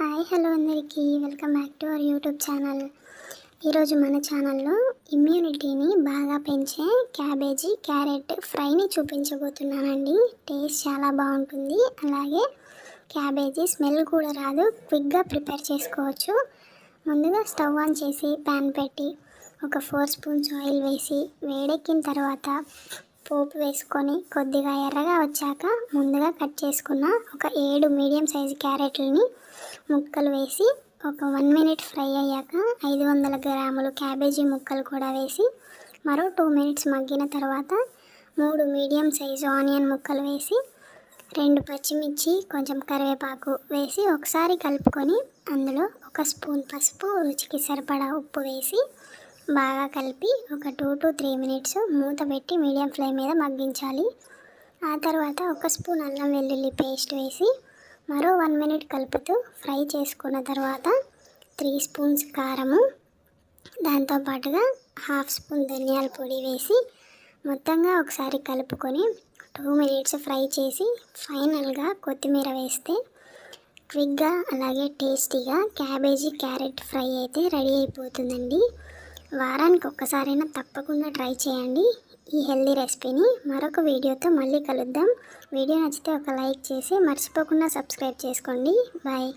Hi hello అందరికీ. Welcome back to our YouTube channel. ఈరోజు మన ఛానల్లో ఇమ్యూనిటీని బాగా పెంచే క్యాబేజీ క్యారెట్ ఫ్రైని చూపించబోతున్నానండి. టేస్ట్ చాలా బాగుంటుంది. అలాగే క్యాబేజీ స్మెల్ కూడా రాదు. క్విక్గా ప్రిపేర్ చేసుకోవచ్చు. ముందుగా స్టవ్ ఆన్ చేసి ప్యాన్ పెట్టి ఒక ఫోర్ స్పూన్స్ ఆయిల్ వేసి వేడెక్కిన తర్వాత పోపు వేసుకొని కొద్దిగా ఎర్రగా వచ్చాక ముందుగా కట్ చేసుకున్న ఒక ఏడు మీడియం సైజు క్యారెట్లని ముక్కలు వేసి ఒక వన్ మినిట్ ఫ్రై అయ్యాక ఐదు వందల గ్రాములు క్యాబేజీ ముక్కలు కూడా వేసి మరో టూ మినిట్స్ మగ్గిన తర్వాత మూడు మీడియం సైజు ఆనియన్ ముక్కలు వేసి రెండు పచ్చిమిర్చి కొంచెం కరివేపాకు వేసి ఒకసారి కలుపుకొని అందులో ఒక స్పూన్ పసుపు రుచికి సరిపడా ఉప్పు వేసి బాగా కలిపి ఒక టూ టు త్రీ మినిట్స్ మూత పెట్టి మీడియం ఫ్లేమ్ మీద మగ్గించాలి. ఆ తర్వాత ఒక స్పూన్ అల్లం వెల్లుల్లి పేస్ట్ వేసి మరో వన్ మినిట్ కలుపుతూ ఫ్రై చేసుకున్న తర్వాత త్రీ స్పూన్స్ కారము దాంతోపాటుగా హాఫ్ స్పూన్ ధనియాల పొడి వేసి మొత్తంగా ఒకసారి కలుపుకొని టూ మినిట్స్ ఫ్రై చేసి ఫైనల్గా కొత్తిమీర వేస్తే క్విక్గా అలాగే టేస్టీగా క్యాబేజీ క్యారెట్ ఫ్రై అయితే రెడీ అయిపోతుందండి. వారానికి ఒక్కసారైనా తప్పకుండా ట్రై చేయండి ఈ హెల్దీ రెసిపీని. మరొక వీడియోతో మళ్ళీ కలుద్దాం. వీడియో నచ్చితే ఒక లైక్ చేసి మర్చిపోకుండా సబ్స్క్రైబ్ చేసుకోండి. బాయ్.